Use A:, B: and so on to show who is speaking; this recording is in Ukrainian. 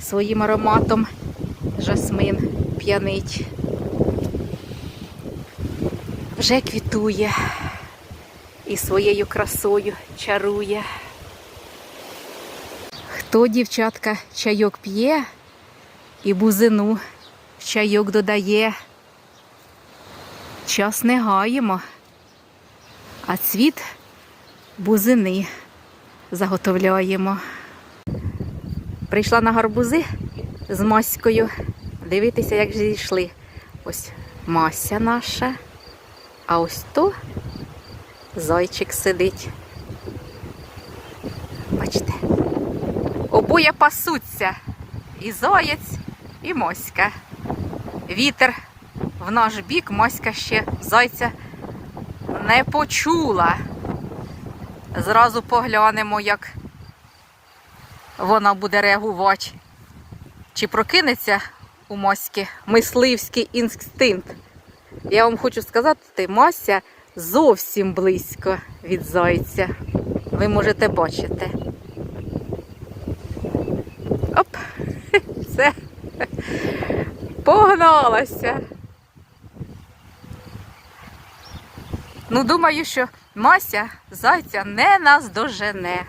A: своїм ароматом жасмин п'янить. Вже квітує і своєю красою чарує. Хто, дівчатка, чайок п'є і бузину в чайок додає. Час не гаємо, а цвіт бузини заготовляємо. Прийшла на гарбузи з Маською. Дивитися, як же зійшли. Ось Мася наша, а ось то зайчик сидить. Бачите, обоє пасуться. І заєць, і моська. Вітер в наш бік, моська ще зайця не почула. Зразу поглянемо, як вона буде реагувати. Чи прокинеться у Моськи мисливський інстинкт? Я вам хочу сказати, Мася зовсім близько від зайця. Ви можете бачити. Оп, все. Погналася. Ну, думаю, що Мася зайця не наздожене.